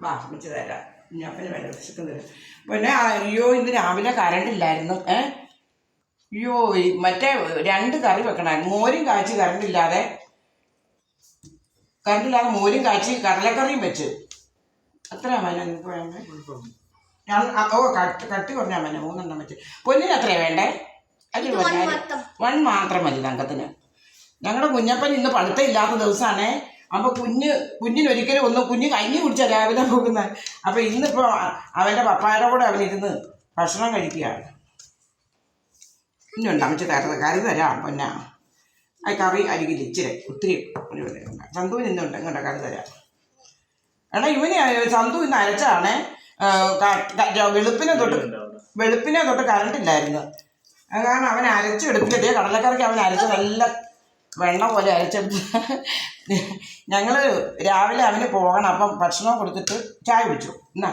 വാ അമ്മച്ചി തരാം. കുഞ്ഞപ്പന് വേണ്ട വിശക്കുന്നത് പിന്നെ അയ്യോ ഇന്ന് രാവിലെ കറണ്ട് ഇല്ലായിരുന്നു ഏ? അയ്യോ മറ്റേ രണ്ട് കറി വെക്കണമായിരുന്നു മോരും കാച്ചി കറണ്ട് ഇല്ലാതെ. കറണ്ട് ഇല്ലാതെ മോരും കാച്ചി കടലക്കറിയും വെച്ച്. അത്രയാ മന നിങ്ങൾക്ക് വേണ്ടത് ഞാൻ ഓ കട്ട് കട്ടി കുറഞ്ഞാൽ മതി മൂന്നെണ്ണം വെച്ച്. പൊന്നിന് അത്രയാണ് വേണ്ടേ? അല്ല പറഞ്ഞാൽ വൺ മാത്രം. മതി തങ്കത്തിന് ഞങ്ങളുടെ കുഞ്ഞപ്പൻ ഇന്ന് പഠിത്തം ഇല്ലാത്ത ദിവസമാണേ അപ്പൊ കുഞ്ഞ് കുഞ്ഞിന് ഒരിക്കലും ഒന്നും കുഞ്ഞ് കഞ്ഞി കുടിച്ചാ രാവിലെ പോകുന്ന അപ്പൊ ഇന്നിപ്പോ അവന്റെ പപ്പായുടെ കൂടെ അവൻ ഇരുന്ന് ഭക്ഷണം കഴിക്കുകയാണ്. ഇന്നുണ്ട് അമ്മച്ച് കറി കറി തരാം പൊന്ന. ആ കറി അരികിൽ ഇച്ചിരി ഒത്തിരി. ചന്തുവിന് ഇന്നുണ്ട് ഇങ്ങോട്ട് കറി തരാം. എടാ ഇവന് ചന്തു ഇന്ന് അരച്ചാണേ. വെളുപ്പിനെ തൊട്ട് വെളുപ്പിനെ തൊട്ട് കറണ്ടില്ലായിരുന്നു കാരണം അവൻ അരച്ചെടുത്തിട്ട് കടലക്കറിക്ക് അവൻ അരച്ച് നല്ല വെണ്ണ പോലെ അരച്ചെടുത്ത് ഞങ്ങൾ രാവിലെ അവന് പോകണം. അപ്പം ഭക്ഷണം കൊടുത്തിട്ട് ചായ കുടിച്ചു. എന്നാ?